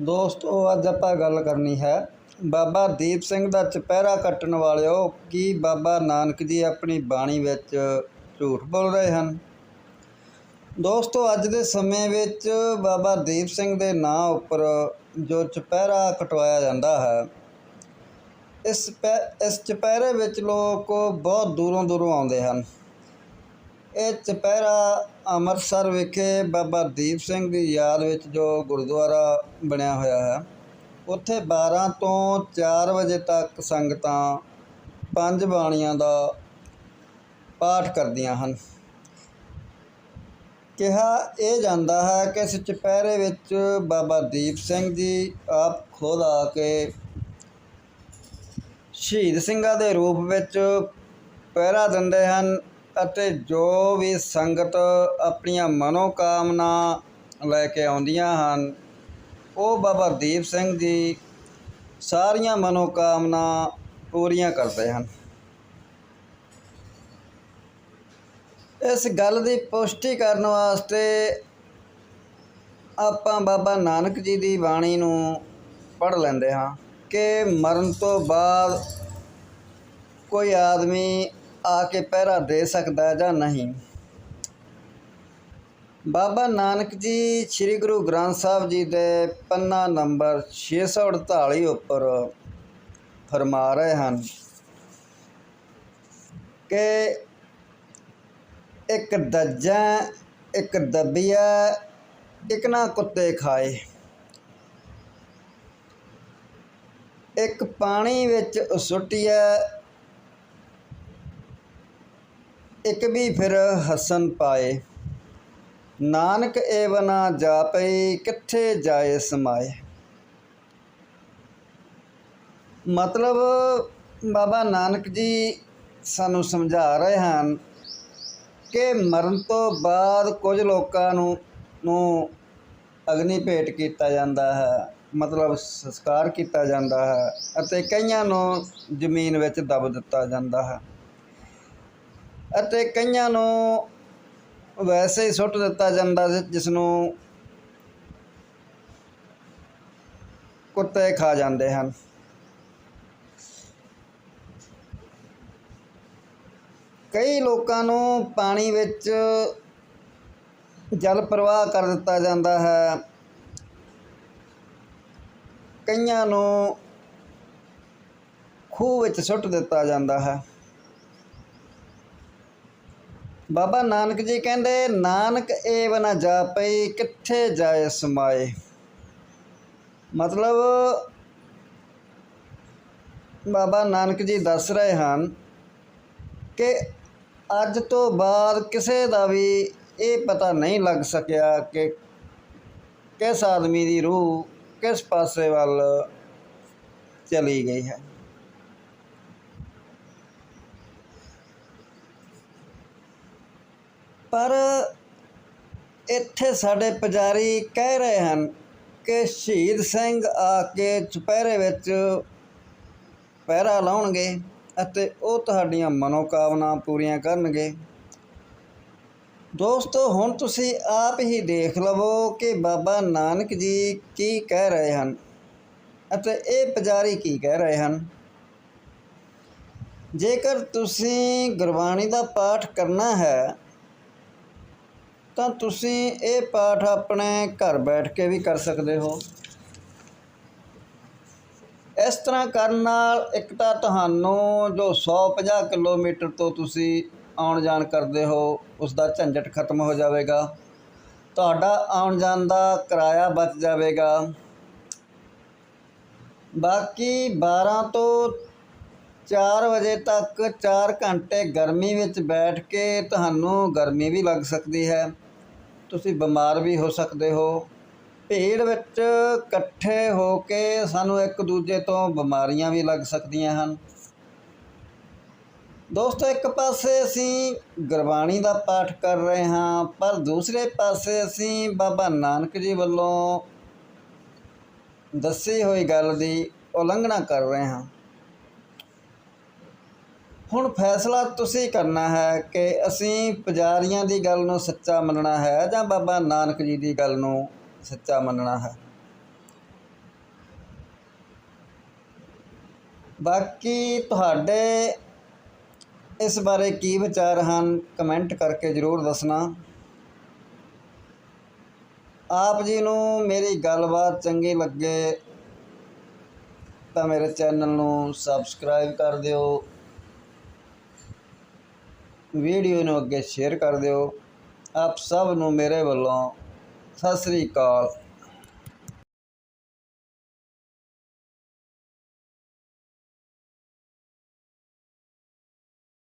ਦੋਸਤੋ, ਅੱਜ ਆਪਾਂ ਗੱਲ ਕਰਨੀ ਹੈ ਬਾਬਾ ਦੀਪ ਸਿੰਘ ਦਾ ਚੁਪਹਿਰਾ ਕੱਟਣ ਵਾਲਿਓ, ਕੀ ਬਾਬਾ ਨਾਨਕ ਜੀ ਆਪਣੀ ਬਾਣੀ ਵਿੱਚ ਝੂਠ ਬੋਲ ਰਹੇ ਹਨ? ਦੋਸਤੋ, ਅੱਜ ਦੇ ਸਮੇਂ ਵਿੱਚ ਬਾਬਾ ਦੀਪ ਸਿੰਘ ਦੇ ਨਾਂ ਉੱਪਰ ਜੋ ਚੁਪਹਿਰਾ ਕਟਵਾਇਆ ਜਾਂਦਾ ਹੈ, ਇਸ ਪੈ- ਇਸ ਚੁਪਹਿਰੇ ਵਿੱਚ ਲੋਕ ਬਹੁਤ ਦੂਰੋਂ ਦੂਰੋਂ ਆਉਂਦੇ ਹਨ। ਇਹ ਚੁਪਹਿਰਾ ਅੰਮ੍ਰਿਤਸਰ ਵਿਖੇ ਬਾਬਾ ਦੀਪ ਸਿੰਘ ਦੀ ਯਾਦ ਵਿੱਚ ਜੋ ਗੁਰਦੁਆਰਾ ਬਣਿਆ ਹੋਇਆ ਹੈ, ਉੱਥੇ 12 ਤੋਂ 4 ਵਜੇ ਤੱਕ ਸੰਗਤਾਂ ਪੰਜ ਬਾਣੀਆਂ ਦਾ ਪਾਠ ਕਰਦੀਆਂ ਹਨ। ਕਿਹਾ ਇਹ ਜਾਂਦਾ ਹੈ ਕਿ ਇਸ ਚੁਪਹਿਰੇ ਵਿੱਚ ਬਾਬਾ ਦੀਪ ਸਿੰਘ ਜੀ ਆਪ ਖੁਦ ਆ ਕੇ ਸ਼ਹੀਦ ਸਿੰਘਾਂ ਦੇ ਰੂਪ ਵਿੱਚ ਪਹਿਰਾ ਦਿੰਦੇ ਹਨ। ਅਤੇ ਜੋ ਵੀ ਸੰਗਤ ਆਪਣੀਆਂ ਮਨੋਕਾਮਨਾ ਲੈ ਕੇ ਆਉਂਦੀਆਂ ਹਨ, ਉਹ ਬਾਬਾ ਦੀਪ ਸਿੰਘ ਜੀ ਸਾਰੀਆਂ ਮਨੋਕਾਮਨਾ ਪੂਰੀਆਂ ਕਰਦੇ ਹਨ। ਇਸ ਗੱਲ ਦੀ ਪੁਸ਼ਟੀ ਕਰਨ ਵਾਸਤੇ ਆਪਾਂ ਬਾਬਾ ਨਾਨਕ ਜੀ ਦੀ ਬਾਣੀ ਨੂੰ ਪੜ੍ਹ ਲੈਂਦੇ ਹਾਂ ਕਿ ਮਰਨ ਤੋਂ ਬਾਅਦ ਕੋਈ ਆਦਮੀ ਆ ਕੇ ਪਹਿਰਾ ਦੇ ਸਕਦਾ ਜਾਂ ਨਹੀਂ? ਬਾਬਾ ਨਾਨਕ ਜੀ, ਸ੍ਰੀ ਗੁਰੂ ਗ੍ਰੰਥ ਸਾਹਿਬ ਜੀ ਦੇ ਪੰਨਾ ਨੰਬਰ 648 ਉੱਪਰ ਫਰਮਾ ਰਹੇ ਹਨ ਕਿ ਇੱਕ ਦੱਜਾ, ਇੱਕ ਦਬੀਆ ਇੱਕ ਨਾ ਕੁੱਤੇ ਖਾਏ। ਇੱਕ ਪਾਣੀ ਵਿੱਚ ਸੁੱਟਿਆ ਇੱਕ ਵੀ ਫਿਰ ਹਸਨ ਪਾਏ। ਨਾਨਕ ਏਵ ਨਾ ਜਾਪਈ ਕਿੱਥੇ ਜਾਏ ਸਮਾਏ। ਮਤਲਬ ਬਾਬਾ ਨਾਨਕ ਜੀ ਸਾਨੂੰ ਸਮਝਾ ਰਹੇ ਹਨ ਕਿ ਮਰਨ ਤੋਂ ਬਾਅਦ ਕੁਝ ਲੋਕਾਂ ਨੂੰ ਨੂੰ ਅਗਨੀ ਭੇਟ ਕੀਤਾ ਜਾਂਦਾ ਹੈ, ਮਤਲਬ ਸੰਸਕਾਰ ਕੀਤਾ ਜਾਂਦਾ ਹੈ ਅਤੇ ਕਈਆਂ ਨੂੰ ਜ਼ਮੀਨ ਵਿੱਚ ਦਬ ਦਿੱਤਾ ਜਾਂਦਾ ਹੈ। ਅਤੇ ਕਈਆਂ ਨੂੰ ਵੈਸੇ ਹੀ ਸੁੱਟ ਦਿੱਤਾ ਜਾਂਦਾ ਸੀ, ਜਿਸ ਨੂੰ ਕੁੱਤੇ ਖਾ ਜਾਂਦੇ ਹਨ। ਕਈ ਲੋਕਾਂ ਨੂੰ ਪਾਣੀ ਵਿੱਚ ਜਲ ਪ੍ਰਵਾਹ ਕਰ ਦਿੱਤਾ ਜਾਂਦਾ ਹੈ। ਕਈਆਂ ਨੂੰ ਖੂਹ ਵਿੱਚ ਸੁੱਟ ਦਿੱਤਾ ਜਾਂਦਾ ਹੈ। ਬਾਬਾ ਨਾਨਕ ਜੀ ਕਹਿੰਦੇ, ਨਾਨਕ ਏਵ ਨਾ ਜਾਪਈ ਕਿੱਥੇ ਜਾਏ ਸਮਾਏ? ਮਤਲਬ ਬਾਬਾ ਨਾਨਕ ਜੀ ਦੱਸ ਰਹੇ ਹਨ ਕਿ ਅੱਜ ਤੋਂ ਬਾਅਦ ਕਿਸੇ ਦਾ ਵੀ ਇਹ ਪਤਾ ਨਹੀਂ ਲੱਗ ਸਕਿਆ ਕਿ ਕਿਸ ਆਦਮੀ ਦੀ ਰੂਹ ਕਿਸ ਪਾਸੇ ਵੱਲ ਚਲੀ ਗਈ ਹੈ। ਪਰ ਇੱਥੇ ਸਾਡੇ ਪੁਜਾਰੀ ਕਹਿ ਰਹੇ ਹਨ ਕਿ ਸ਼ਹੀਦ ਸਿੰਘ ਆ ਕੇ ਚੁਪਹਿਰੇ ਵਿੱਚ ਪਹਿਰਾ ਲਾਉਣਗੇ ਅਤੇ ਉਹ ਤੁਹਾਡੀਆਂ ਮਨੋਕਾਮਨਾ ਪੂਰੀਆਂ ਕਰਨਗੇ। ਦੋਸਤੋ, ਹੁਣ ਤੁਸੀਂ ਆਪ ਹੀ ਦੇਖ ਲਵੋ ਕਿ ਬਾਬਾ ਨਾਨਕ ਜੀ ਕੀ ਕਹਿ ਰਹੇ ਹਨ ਅਤੇ ਇਹ ਪੁਜਾਰੀ ਕੀ ਕਹਿ ਰਹੇ ਹਨ। ਜੇਕਰ ਤੁਸੀਂ ਗੁਰਬਾਣੀ ਦਾ ਪਾਠ ਕਰਨਾ ਹੈ ਤਾਂ ਤੁਸੀਂ ਇਹ ਪਾਠ ਆਪਣੇ ਘਰ ਬੈਠ ਕੇ ਵੀ ਕਰ ਸਕਦੇ ਹੋ। ਇਸ ਤਰ੍ਹਾਂ ਕਰਨ ਨਾਲ ਇੱਕ ਤਾਂ ਤੁਹਾਨੂੰ ਜੋ 150 ਕਿਲੋਮੀਟਰ ਤੋਂ ਤੁਸੀਂ ਆਉਣ ਜਾਣ ਕਰਦੇ ਹੋ ਉਸ ਦਾ ਝੰਜਟ ਖਤਮ ਹੋ ਜਾਵੇਗਾ। ਤੁਹਾਡਾ ਆਉਣ ਜਾਣ ਦਾ ਕਿਰਾਇਆ ਬਚ ਜਾਵੇਗਾ। ਬਾਕੀ 12 ਤੋਂ 4 ਵਜੇ ਤੱਕ 4 ਘੰਟੇ ਗਰਮੀ ਵਿੱਚ ਬੈਠ ਕੇ ਤੁਹਾਨੂੰ ਗਰਮੀ ਵੀ ਲੱਗ ਸਕਦੀ ਹੈ। ਤੁਸੀਂ ਬਿਮਾਰ ਵੀ ਹੋ ਸਕਦੇ ਹੋ। ਭੀੜ ਵਿੱਚ ਇਕੱਠੇ ਹੋ ਕੇ ਸਾਨੂੰ ਇੱਕ ਦੂਜੇ ਤੋਂ ਬਿਮਾਰੀਆਂ ਵੀ ਲੱਗ ਸਕਦੀਆਂ ਹਨ। ਦੋਸਤੋ, ਇੱਕ ਪਾਸੇ ਅਸੀਂ ਗੁਰਬਾਣੀ ਦਾ ਪਾਠ ਕਰ ਰਹੇ ਹਾਂ, ਪਰ ਦੂਸਰੇ ਪਾਸੇ ਅਸੀਂ ਬਾਬਾ ਨਾਨਕ ਜੀ ਵੱਲੋਂ ਦੱਸੀ ਹੋਈ ਗੱਲ ਦੀ ਉਲੰਘਣਾ ਕਰ ਰਹੇ ਹਾਂ। ਹੁਣ ਫੈਸਲਾ ਤੁਸੀਂ ਕਰਨਾ ਹੈ ਕਿ ਅਸੀਂ ਪੁਜਾਰੀਆਂ ਦੀ ਗੱਲ ਨੂੰ ਸੱਚਾ ਮੰਨਣਾ ਹੈ ਜਾਂ ਬਾਬਾ ਨਾਨਕ ਜੀ ਦੀ ਗੱਲ ਨੂੰ ਸੱਚਾ ਮੰਨਣਾ ਹੈ? ਬਾਕੀ ਤੁਹਾਡੇ ਇਸ ਬਾਰੇ ਕੀ ਵਿਚਾਰ ਹਨ, ਕਮੈਂਟ ਕਰਕੇ ਜ਼ਰੂਰ ਦੱਸਣਾ। ਆਪ ਜੀ ਨੂੰ ਮੇਰੀ ਗੱਲਬਾਤ ਚੰਗੀ ਲੱਗੇ ਤਾਂ ਮੇਰੇ ਚੈਨਲ ਨੂੰ ਸਬਸਕ੍ਰਾਈਬ ਕਰ ਦਿਓ। ਵੀਡੀਓ ਨੂੰ ਅੱਗੇ ਸ਼ੇਅਰ ਕਰ ਦਿਓ। ਆਪ ਸਭ ਨੂੰ ਮੇਰੇ ਵੱਲੋਂ ਸਤਿ ਸ੍ਰੀ ਅਕਾਲ।